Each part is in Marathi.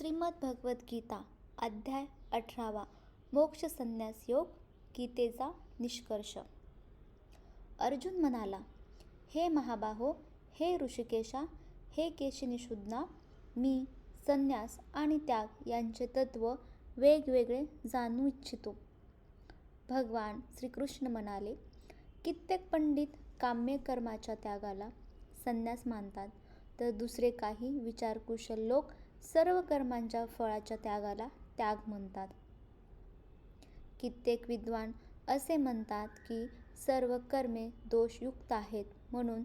श्रीमद भगवद्गीता अध्याय अठरावा. मोक्ष संन्यास योग गीतेचा निष्कर्ष. अर्जुन म्हणाला हे महाबाहो हे ऋषिकेशा हे केशिनिषुद्ना मी संन्यास आणि त्याग यांचे तत्त्व वेगवेगळे जाणू इच्छितो. भगवान श्रीकृष्ण म्हणाले कित्येक पंडित काम्य कर्माच्या त्यागाला संन्यास मानतात तर दुसरे काही विचारकुशल लोक सर्व कर्मांच्या फळाच्या त्यागाला त्याग म्हणतात. कित्येक विद्वान असे म्हणतात की सर्व कर्मे दोषयुक्त आहेत म्हणून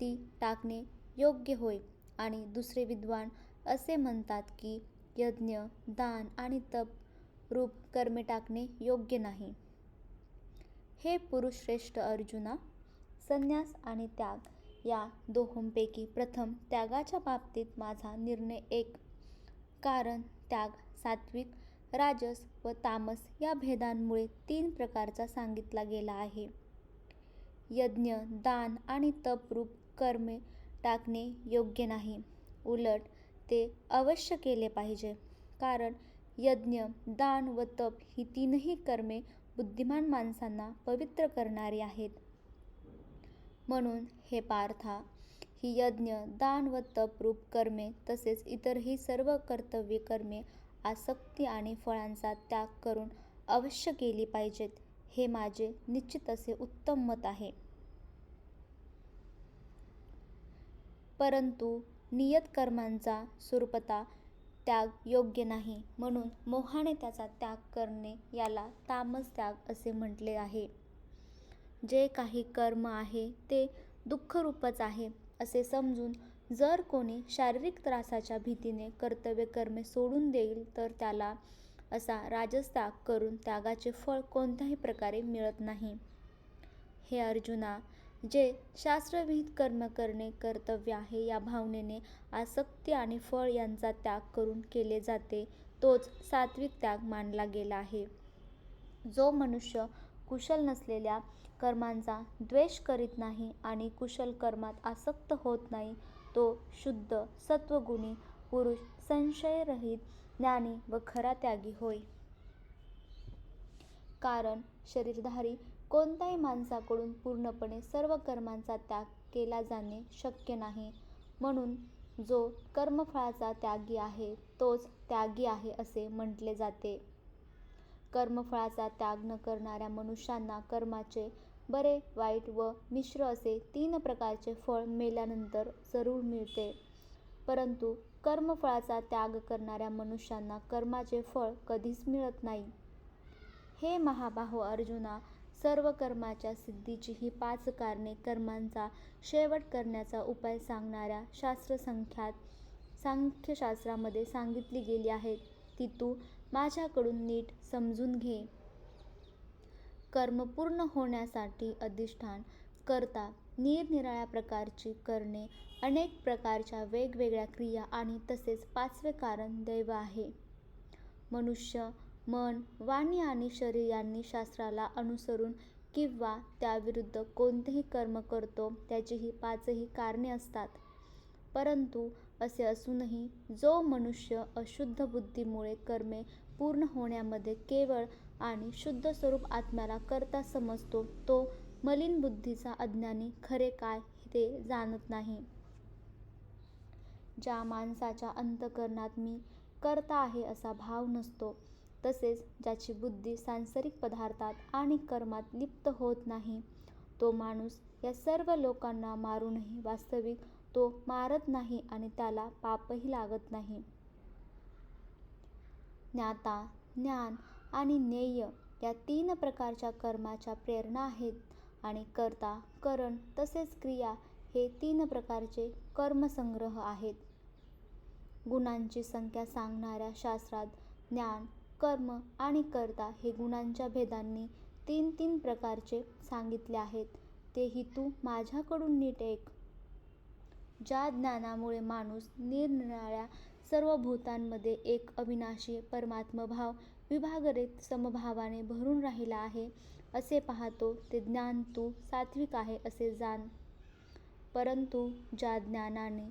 ती टाकणे योग्य होय. आणि दुसरे विद्वान असे म्हणतात की यज्ञ दान आणि तप रूप कर्मे टाकणे योग्य नाही. हे पुरुषश्रेष्ठ अर्जुना संन्यास आणि त्याग या दोहोंपैकी प्रथम त्यागाच्या बाबतीत माझा निर्णय एक कारण त्याग सात्विक राजस व तामस या भेदांमुळे तीन प्रकारचा सांगितला गेला आहे. यज्ञ दान आणि तपरूप कर्मे टाकणे योग्य नाही. उलट ते अवश्य केले पाहिजे. कारण यज्ञ दान व तप ही तीनही कर्मे बुद्धिमान माणसांना पवित्र करणारी आहेत. म्हणून हे पार्था ही यज्ञ दान व तप रूप कर्मे तसेच इतरही सर्व कर्तव्य कर्मे आसक्ती आणि फळांचा त्याग करून अवश्य केली पाहिजेत. हे माझे निश्चित असे उत्तम मत आहे. परंतु नियत कर्मांचा स्वरूपता त्याग योग्य नाही. म्हणून मोहाने त्याचा त्याग करणे याला तामस त्याग असे म्हटले आहे. जे काही कर्म आहे ते दुःखरूपच आहे. असे समजून जर कोणी शारीरिक त्रासाच्या भीतीने कर्तव्य कर्मे सोडून देईल तर त्याला असा राजस त्याग करून त्यागाचे फळ कोणत्याही प्रकारे मिळत नाही. हे अर्जुना जे शास्त्रविहित कर्म करणे कर्तव्य आहे या भावनेने आसक्ती आणि फळ यांचा त्याग करून केले जाते तोच सात्विक त्याग मानला गेला आहे. जो मनुष्य कुशल नसलेल्या कर्मांचा द्वेष करीत नाही आणि कुशल कर्मात आसक्त होत नाही तो शुद्ध सत्वगुणी पुरुष संशयरहित ज्ञानी व खरा त्यागी होय. कारण शरीरधारी कोणत्याही माणसाकडून पूर्णपणे सर्व कर्मांचा त्याग केला जाणे शक्य नाही म्हणून जो कर्मफळाचा त्यागी आहे तोच त्यागी आहे असे म्हटले जाते. कर्मफळाचा त्याग न करणाऱ्या मनुष्यांना कर्माचे बरे वाईट व मिश्र असे तीन प्रकारचे फळ मेल्यानंतर जरूर मिळते. परंतु कर्मफळाचा त्याग करणाऱ्या मनुष्यांना कर्माचे फळ कधीच मिळत नाही. हे महाबाहो अर्जुना सर्व कर्माच्या सिद्धीची ही पाच कारणे कर्मांचा शेवट करण्याचा उपाय सांगणाऱ्या शास्त्रसंख्यात सांख्यशास्त्रामध्ये सांगितली गेली आहेत. ती तू माझ्याकडून नीट समजून घे. कर्म पूर्ण होण्यासाठी अधिष्ठान करता निरनिराळ्या प्रकारची करणे अनेक प्रकारच्या वेगवेगळ्या क्रिया आणि तसेच पाचवे कारण दैव आहे. मनुष्य मन वाणी आणि शरीर यांनी शास्त्राला अनुसरून किंवा त्याविरुद्ध कोणतेही कर्म करतो त्याची ही पाचही कारणे असतात. परंतु असे असूनही जो मनुष्य अशुद्ध बुद्धीमुळे कर्मे पूर्ण होण्यामध्ये केवळ आणि शुद्ध स्वरूप आत्म्याला करता समजतो तो मलिन बुद्धीचा अज्ञानी खरे काय ते जाणत नाही. ज्या माणसाच्या अंतकरणात मी करता आहे असा भाव नसतो तसेच ज्याची बुद्धी सांसारिक पदार्थात आणि कर्मात लिप्त होत नाही तो माणूस या सर्व लोकांना मारूनही वास्तविक तो मारत नाही आणि त्याला पापही लागत नाही. ज्ञाता ज्ञान आणि ज्ञेय या तीन प्रकारच्या कर्माच्या प्रेरणा आहेत आणि कर्ता करण तसेच क्रिया हे तीन प्रकारचे कर्मसंग्रह आहेत. गुणांची संख्या सांगणाऱ्या शास्त्रात ज्ञान कर्म आणि कर्ता हे गुणांच्या भेदांनी तीन तीन प्रकारचे सांगितले आहेत. तेही तू माझ्याकडून नीट ऐक. ज्या ज्ञानामुळे माणूस निरनिराळ्या सर्व भूतांमध्ये एक अविनाशी परमात्मभाव विभागरीत समभावाने भरून राहिला आहे असे पाहतो ते ज्ञान तू सात्विक आहे असे जाण. परंतु ज्या ज्ञानाने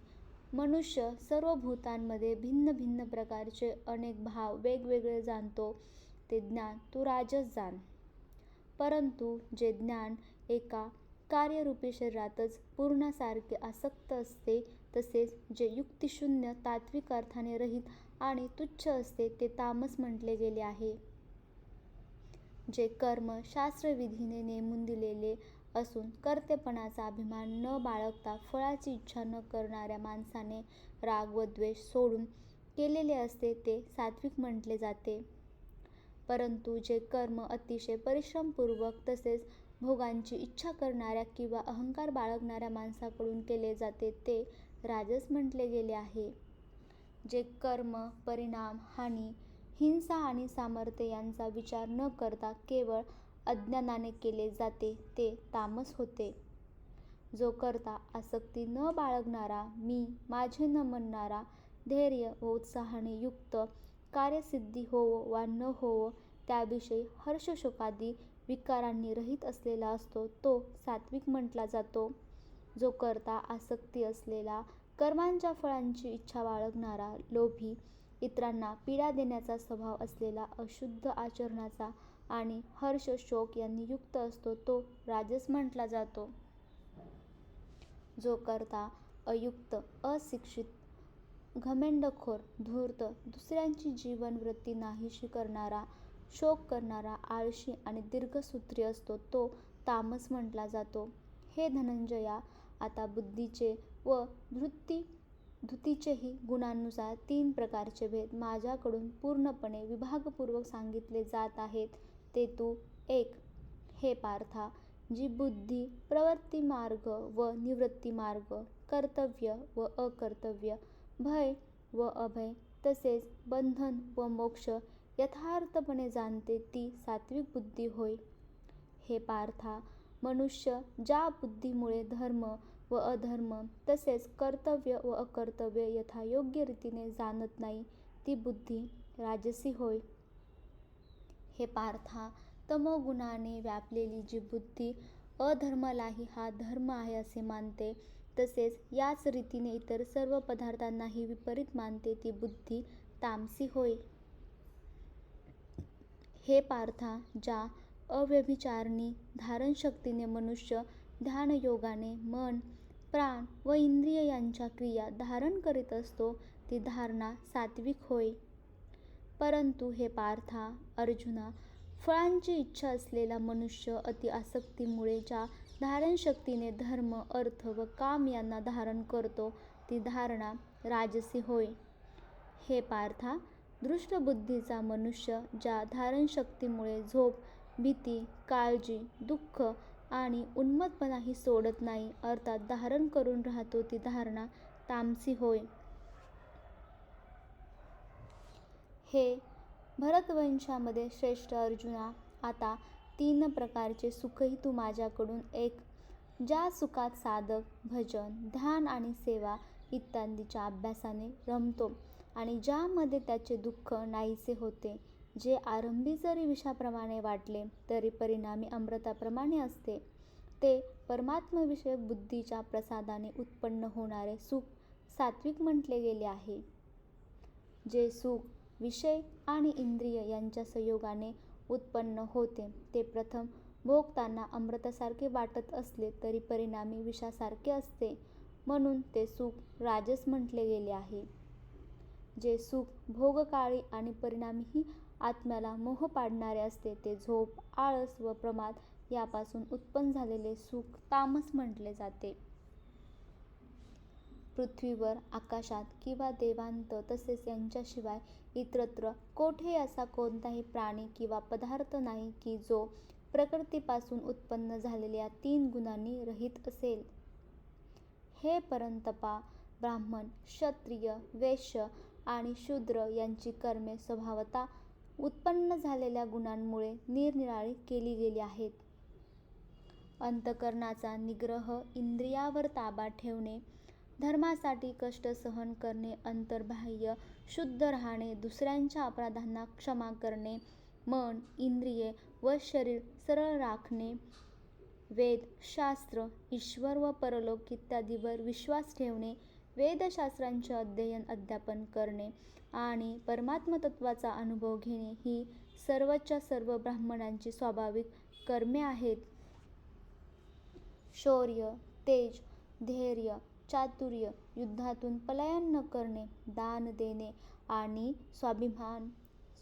मनुष्य सर्व भूतांमध्ये भिन्न भिन्न प्रकारचे अनेक भाव वेगवेगळे जाणतो ते ज्ञान तू राजस जाण. परंतु जे ज्ञान एका कार्यरूपी शरीरातच पूर्णासारखे आसक्त असते तसेच जे युक्तिशून्य तात्विक अर्थाने रहित आणि तुच्छ असते ते तामस म्हटले गेले आहे. जे कर्म शास्त्रविधीने नेमून दिलेले असून कर्तेपणाचा अभिमान न बाळगता फळाची इच्छा न करणाऱ्या माणसाने राग व द्वेष सोडून केलेले असते ते सात्विक म्हटले जाते. परंतु जे कर्म अतिशय परिश्रमपूर्वक तसेच भोगांची इच्छा करणाऱ्या किंवा अहंकार बाळगणाऱ्या माणसाकडून केले जाते ते राजस म्हटले गेले आहे. जे कर्म परिणाम हानी हिंसा आणि सामर्थ्य यांचा विचार न करता केवळ अज्ञानाने केले जाते ते तामस होते. जो करता आसक्ती न बाळगणारा मी माझे न म्हणणारा धैर्य व उत्साहाने युक्त कार्यसिद्धी होवो वा न होवो त्याविषयी हर्षशोकादी विकारांनी रहित असलेला असतो तो सात्विक म्हटला जातो. जो करता आसक्ती असलेला कर्मांच्या फळांची इच्छा बाळगणारा लोभी इतरांना पीडा देण्याचा स्वभाव असलेला अशुद्ध आचरणाचा आणि हर्ष शोक यांनी युक्त असतो तो राजस म्हटला जातो. जो करता अयुक्त अशिक्षित घमेंडखोर धूर्त दुसऱ्यांची जीवनवृत्ती नाहीशी करणारा शोक करणारा आळशी आणि दीर्घसूत्री असतो तो तामस म्हटला जातो. हे धनंजया आता बुद्धीचे व धृती धृतीचेही गुणांनुसार तीन प्रकारचे भेद माझ्याकडून पूर्णपणे विभागपूर्वक सांगितले जात आहेत. ते तू एक हे पार्था जी बुद्धी प्रवृत्तीमार्ग व निवृत्तीमार्ग कर्तव्य व अकर्तव्य भय व अभय तसेच बंधन व मोक्ष यथार्थपणे जाणते ती सात्विक बुद्धी होय. हे पार्था मनुष्य ज्या बुद्धीमुळे धर्म व अधर्म तसेच कर्तव्य व अकर्तव्य यथायोग्य रीतीने जाणत नाही ती बुद्धी राजसी होय. हे पार्था तमोगुणाने व्यापलेली जी बुद्धी अधर्मालाही हा धर्म आहे असे मानते तसेच याच रीतीने इतर सर्व पदार्थांनाही विपरीत मानते ती बुद्धी तामसी होय. हे पार्था ज्या अव्यभिचारिणी धारणशक्तीने मनुष्य ध्यानयोगाने मन प्राण व इंद्रिय यांच्या क्रिया धारण करीत असतो ती धारणा सात्विक होय. परंतु हे पार्था अर्जुना फळांची इच्छा असलेला मनुष्य अति आसक्तीमुळे ज्या धारणशक्तीने धर्म अर्थ व काम यांना धारण करतो ती धारणा राजसी होय. हे पार्था दृष्टबुद्धीचा मनुष्य ज्या धारणशक्तीमुळे झोप भीती काळजी दुःख आणि उन्मत्तपणाही सोडत नाही अर्थात धारण करून राहतो ती धारणा तामसी होय. हे भरतवंशामध्ये श्रेष्ठ अर्जुना आता तीन प्रकारचे सुखही तू माझ्याकडून एक ज्या सुखात साधक भजन ध्यान आणि सेवा इत्यादीच्या अभ्यासाने रमतो. आणि ज्यामध्ये त्याचे दुःख नाहीसे होते जे आरंभी जरी विषाप्रमाणे वाटले तरी परिणामी अमृताप्रमाणे असते. ते परमात्मविषयक बुद्धीच्या प्रसादाने उत्पन्न होणारे सुख सात्विक म्हटले गेले आहे. जे सुख विषय आणि इंद्रिय यांच्या संयोगाने उत्पन्न होते ते प्रथम भोगताना अमृतासारखे वाटत असले तरी परिणामी विषासारखे असते म्हणून ते सुख राजस म्हटले गेले आहे. जे सुख भोगकाळी आणि परिणामीही आत्म्याला मोह पाडणारे असते ते झोप आळस व प्रमाद यापासून उत्पन्न झालेले सुख तामस म्हटले जाते. पृथ्वीवर आकाशात किंवा देवांत तसेच यांच्याशिवाय इतरत्र कोठे असा कोणताही प्राणी किंवा पदार्थ नाही की जो प्रकृतीपासून उत्पन्न झालेल्या तीन गुणांनी रहित असेल. हे परंतपा ब्राह्मण क्षत्रिय वैश्य आणि शूद्र यांची कर्मे स्वभावता उत्पन्न झालेल्या गुणांमुळे निरनिराळी केली गेली आहेत. अंतकरणाचा निग्रह इंद्रियावर ताबा ठेवणे धर्मासाठी कष्ट सहन करणे अंतर्बाह्य शुद्ध राहणे दुसऱ्यांच्या अपराधांना क्षमा करणे मन इंद्रिये व शरीर सरळ राखणे वेद शास्त्र ईश्वर व परलोक इत्यादीवर विश्वास ठेवणे वेदशास्त्रांचे अध्ययन अध्यापन करणे आणि परमात्मतत्वाचा अनुभव घेणे ही सर्वच्या सर्व ब्राह्मणांची स्वाभाविक कर्मे आहेत. शौर्य तेज धैर्य चातुर्य युद्धातून पलायन न करणे दान देणे आणि स्वाभिमान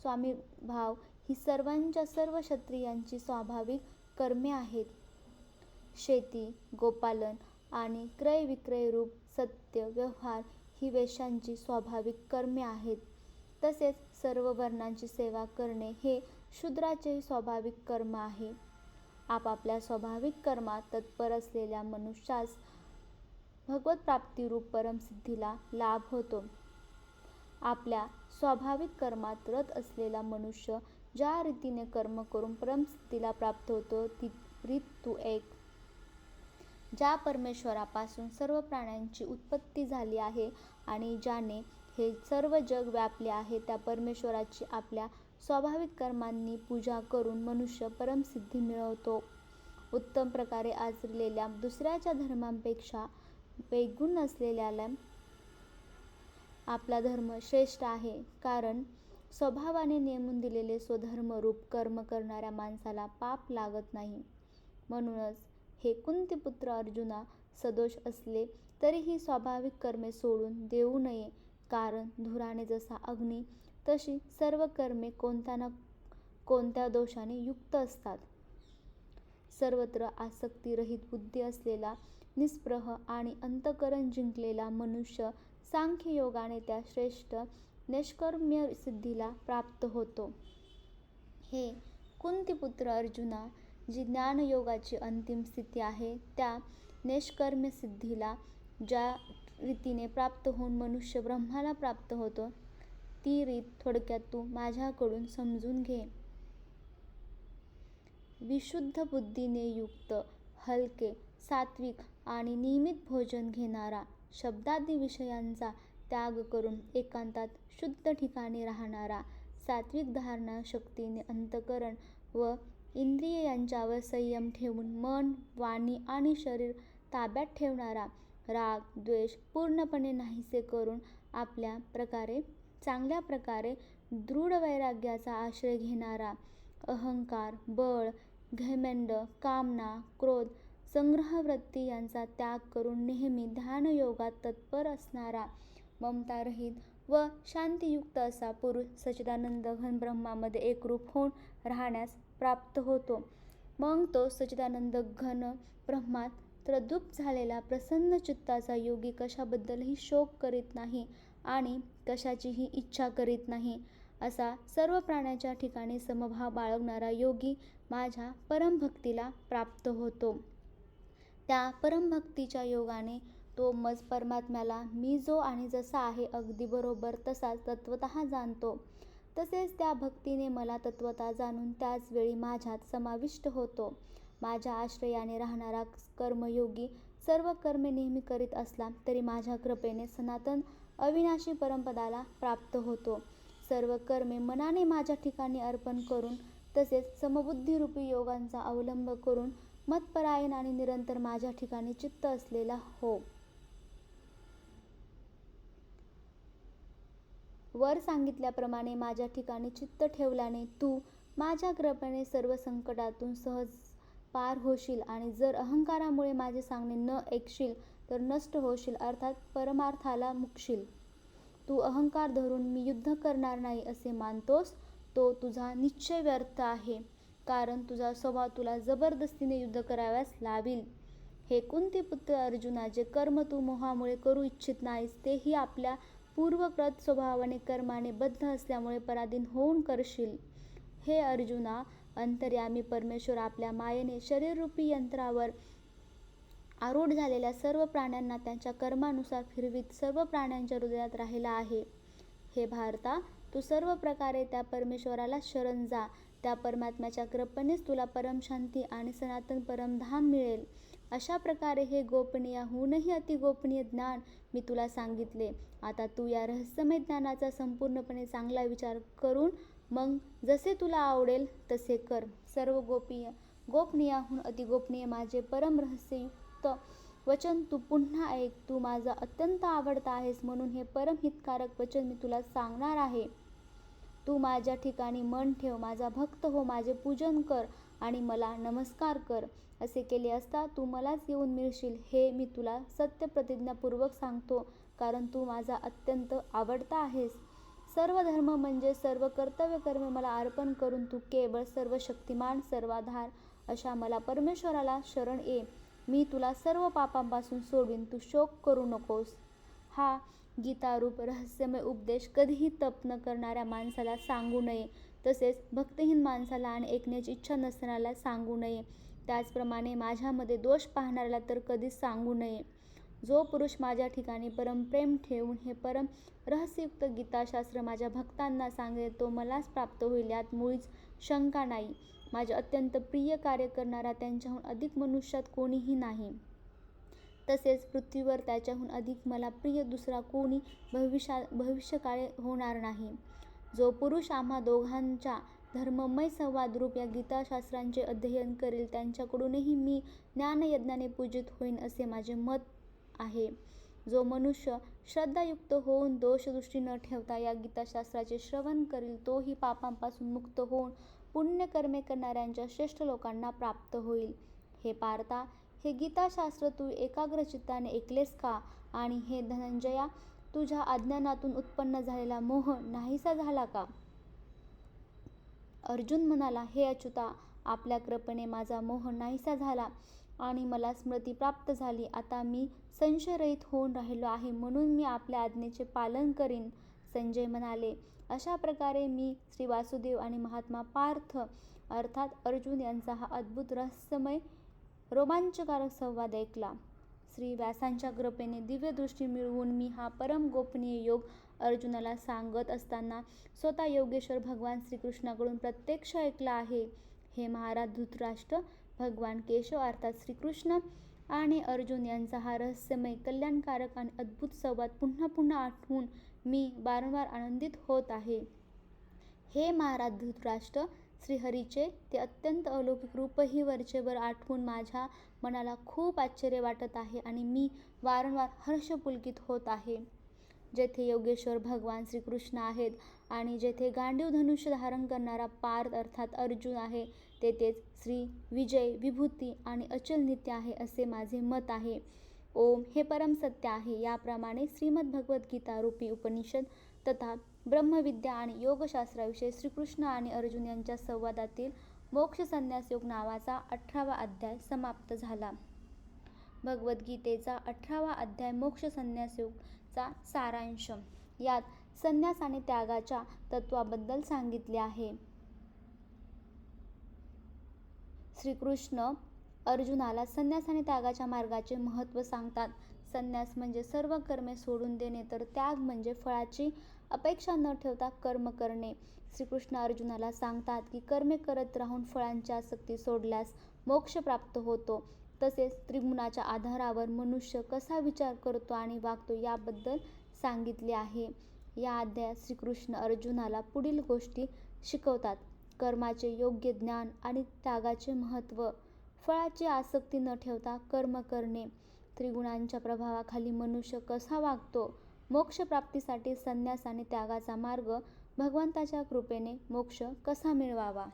स्वामीभाव ही सर्वांच्या सर्व क्षत्रियांची स्वाभाविक कर्मे आहेत. शेती गोपालन आणि क्रयविक्रय रूप सत्य व्यवहार ही वेशांची स्वाभाविक कर्मे आहेत. तसेच सर्व वर्णांची सेवा करणे हे शूद्राचे स्वाभाविक कर्म आहे. आपापल्या स्वाभाविक कर्मात तत्पर असलेल्या मनुष्यास भगवतप्राप्तिरूप परमसिद्धीला लाभ होतो. आपल्या स्वाभाविक कर्मात रत असलेला मनुष्य ज्या रीतीने कर्म करून परमसिद्धीला प्राप्त होतो ती रीत तू एक ज्या परमेश्वरापासून सर्व प्राण्यांची उत्पत्ती झाली आहे आणि ज्याने हे सर्व जग व्यापले आहे त्या परमेश्वराची आपल्या स्वाभाविक कर्मांनी पूजा करून मनुष्य परमसिद्धी मिळवतो. उत्तम प्रकारे आचरलेल्या दुसऱ्याच्या धर्मांपेक्षा वेगुण असलेल्याला आपला धर्म श्रेष्ठ आहे कारण स्वभावाने नेमून दिलेले स्वधर्मरूप कर्म करणाऱ्या माणसाला पाप लागत नाही. म्हणूनच हे कुंतीपुत्र अर्जुना सदोष असले तरीही स्वाभाविक कर्मे सोडून देऊ नये. कारण धुराने जसा अग्नी तशी सर्व कर्मे कोणत्या ना कोणत्या दोषाने युक्त असतात. सर्वत्र आसक्तीरहित बुद्धी असलेला निस्प्रह आणि अंतकरण जिंकलेला मनुष्य सांख्ययोगाने त्या श्रेष्ठ निष्कर्म्य सिद्धीला प्राप्त होतो. हे कुंतीपुत्र अर्जुना जी ज्ञानयोगाची अंतिम स्थिती आहे त्या निष्कर्मसिद्धीला ज्या रीतीने प्राप्त होऊन मनुष्य ब्रह्माला प्राप्त होतो ती रीत थोडक्यात तू माझ्याकडून समजून घे. विशुद्ध बुद्धीने युक्त हलके सात्विक आणि नियमित भोजन घेणारा शब्दादी विषयांचा त्याग करून एकांतात शुद्ध ठिकाणी राहणारा सात्विक धारणा शक्तीने अंतकरण व इंद्रिय यांच्यावर संयम ठेवून मन वाणी आणि शरीर ताब्यात ठेवणारा राग द्वेष पूर्णपणे नाहीसे करून आपल्या प्रकारे चांगल्या प्रकारे दृढ वैराग्याचा आश्रय घेणारा अहंकार बळ घमेंड कामना क्रोध संग्रहवृत्ती यांचा त्याग करून नेहमी ध्यानयोगात तत्पर असणारा ममतारहित व शांतियुक्त असा पुरुष सच्चिदानंद घन ब्रह्मामध्ये एकरूप होऊन राहण्यास प्राप्त होतो. मग तो सच्चिदानंद घन ब्रह्मात प्रदुप झालेला प्रसन्न चित्ताचा योगी कशाबद्दलही शोक करीत नाही आणि कशाचीही इच्छा करीत नाही असा सर्व प्राण्याच्या ठिकाणी समभाव बाळगणारा योगी माझ्या परमभक्तीला प्राप्त होतो. त्या परमभक्तीच्या योगाने तो मज परमात्म्याला मी जो आणि जसा आहे अगदी बरोबर तसाच तत्वत जाणतो. तसेच त्या भक्तीने मला तत्वता जाणून त्याच वेळी माझ्यात समाविष्ट होतो. माझ्या आश्रयाने राहणारा कर्मयोगी सर्व कर्मे नेहमी करीत असला तरी माझ्या कृपेने सनातन अविनाशी परमपदाला प्राप्त होतो. सर्व कर्मे मनाने माझ्या ठिकाणी अर्पण करून तसेच समबुद्धीरूपी योगांचा अवलंब करून मतपरायण आणि निरंतर माझ्या ठिकाणी चित्त असलेला हो. वर सांगितल्याप्रमाणे माझ्या ठिकाणी चित्त ठेवल्याने तू माझ्या कृपेने सर्व संकटातून सहज पार होशील आणि जर अहंकारामुळे माझे सांगणे न ऐकशील तर नष्ट होशील अर्थात परमार्थाला मुकशील. तू अहंकार धरून मी युद्ध करणार नाही असे मानतोस तो तुझा निश्चय व्यर्थ आहे कारण तुझा स्वभाव तुला जबरदस्तीने युद्ध कराव्यास लावील. हे कुंतीपुत्र अर्जुना जे कर्म तू मोहामुळे करू इच्छित नाहीस तेही आपल्या पूर्वकृत स्वभावाने कर्माने बद्ध असल्यामुळे पराधीन होऊन करशील. हे अर्जुना अंतर्यामी परमेश्वर आपल्या मायेने शरीररूपी यंत्रावर आरूढ झालेल्या सर्व प्राण्यांना त्यांच्या कर्मानुसार फिरवीत सर्व प्राण्यांच्या हृदयात राहिला आहे. हे भारता तू सर्व प्रकारे त्या परमेश्वराला शरण जा. त्या परमात्म्याच्या कृपेनेच तुला परमशांती आणि सनातन परमधाम मिळेल. अशा प्रकारे हे गोपनीयहूनही अतिगोपनीय ज्ञान मी तुला सांगितले. आता तू या रहस्यमय ज्ञानाचा संपूर्णपणे चांगला विचार करून मग जसे तुला आवडेल तसे कर. सर्व गोपनीय गोपनीयाहून अतिगोपनीय माझे परम रहस्ययुक्त वचन तू पुन्हा ऐक. तू माझा अत्यंत आवडता आहेस म्हणून हे परमहितकारक वचन मी तुला सांगणार आहे. तू माझ्या ठिकाणी मन ठेव माझा भक्त हो माझे पूजन कर. आणि मला नमस्कार कर असे केले असता तू मलाच येऊन मिळशील हे मी तुला सत्य प्रतिज्ञापूर्वक सांगतो कारण तू माझा अत्यंत आवडता आहेस. सर्व धर्म म्हणजे सर्व कर्तव्य कर्मे मला अर्पण करून तू केवळ सर्व शक्तिमान सर्वाधार अशा मला परमेश्वराला शरण ये. मी तुला सर्व पापांपासून सोडवीन तू शोक करू नकोस. हा गीतारूप रहस्यमय उपदेश कधीही तप न करणाऱ्या माणसाला सांगू नये. तसेच भक्तहीन माणसाला आणि ऐकण्याची इच्छा नसणाऱ्याला सांगू नये. त्याचप्रमाणे माझ्यामध्ये दोष पाहणाऱ्याला तर कधीच सांगू नये. जो पुरुष माझ्या ठिकाणी परमप्रेम ठेवून हे परम रहस्ययुक्त गीताशास्त्र माझ्या भक्तांना सांगेल तो मलाच प्राप्त होईल यात मुळीच शंका नाही. माझे अत्यंत प्रिय कार्य करणारा त्यांच्याहून अधिक मनुष्यात कोणीही नाही. तसेच पृथ्वीवर त्याच्याहून अधिक मला प्रिय दुसरा कोणी भविष्या भविष्यकाळे होणार नाही. जो पुरुष आम्हा दोघांच्या धर्ममय संवादरूप या गीताशास्त्रांचे अध्ययन करेल त्यांच्याकडूनही मी ज्ञानयज्ञाने पूजित होईन असे माझे मत आहे. जो मनुष्य श्रद्धायुक्त होऊन दोषदृष्टी न ठेवता या गीताशास्त्राचे श्रवण करील तोही पापांपासून मुक्त होऊन पुण्यकर्मे करणाऱ्यांच्या श्रेष्ठ लोकांना प्राप्त होईल. हे पारता हे गीताशास्त्र तू एकाग्रचित्ताने ऐकलेस का? आणि हे धनंजया तुझ्या अज्ञानातून उत्पन्न झालेला मोह नाहीसा झाला का? अर्जुन म्हणाला हे अच्युता आपल्या कृपेने माझा मोह नाहीसा झाला आणि मला स्मृती प्राप्त झाली. आता मी संशयरहित होऊन राहिलो आहे. म्हणून मी आपल्या आज्ञेचे पालन करीन. संजय म्हणाले. अशा प्रकारे मी श्री वासुदेव आणि महात्मा पार्थ अर्थात अर्जुन यांचा हा अद्भुत रहस्यमय रोमांचकारक संवाद ऐकला. श्री व्यासांच्या कृपेने दिव्यदृष्टी मिळवून मी हा परम गोपनीय योग अर्जुनाला सांगत असताना स्वतः योगेश्वर भगवान श्रीकृष्णाकडून प्रत्यक्ष ऐकला आहे. हे महाराज धृतराष्ट्र भगवान केशव अर्थात श्रीकृष्ण आणि अर्जुन यांचा हा रहस्यमय कल्याणकारक आणि अद्भुत संवाद पुन्हा पुन्हा आठवून मी वारंवार आनंदित होत आहे. हे महाराज धृतराष्ट्र श्रीहरीचे ते अत्यंत अलौकिक रूपही वरचेवर आठवून माझ्या मनाला खूप आश्चर्य वाटत आहे आणि मी वारंवार हर्षपुलकित होत आहे. जेथे योगेश्वर भगवान श्रीकृष्ण आहेत आणि जेथे गांडीव धनुष्य धारण करणारा पार्थ अर्थात अर्जुन आहे तेथेच श्री विजय विभूती आणि अचल नित्य आहे असे माझे मत आहे. ओम हे परम सत्य आहे. याप्रमाणे श्रीमद भगवद्गीता रूपी उपनिषद तथा ब्रह्मविद्या आणि योगशास्त्राविषयी श्रीकृष्ण आणि अर्जुन यांच्या संवादातील मोक्ष संन्यास योग नावाचा अठरावा अध्याय समाप्त झाला. भगवद्गीतेचा अठरावा अध्याय मोक्ष संन्यास योगचा सारांश. यात संन्यास आणि त्यागाच्या तत्वाबद्दल सांगितले आहे. श्रीकृष्ण अर्जुनाला संन्यास आणि त्यागाच्या मार्गाचे महत्त्व सांगतात. संन्यास म्हणजे सर्व कर्मे सोडून देणे तर त्याग म्हणजे फळाची अपेक्षा न ठेवता कर्म करणे. श्रीकृष्ण अर्जुनाला सांगतात की कर्मे करत राहून फळांची आसक्ती सोडल्यास मोक्ष प्राप्त होतो. तसेच त्रिगुणाच्या आधारावर मनुष्य कसा विचार करतो आणि वागतो याबद्दल सांगितले आहे. या अध्यायात श्रीकृष्ण अर्जुनाला पुढील गोष्टी शिकवतात. कर्माचे योग्य ज्ञान आणि त्यागाचे महत्त्व. फळाची आसक्ती न ठेवता कर्म करणे. त्रिगुणांच्या प्रभावाखाली मनुष्य कसा वागतो? मोक्षप्राप्तीसाठी संन्यास आणि त्यागाचा मार्ग भगवंताच्या कृपेने मोक्ष कसा मिळवावा?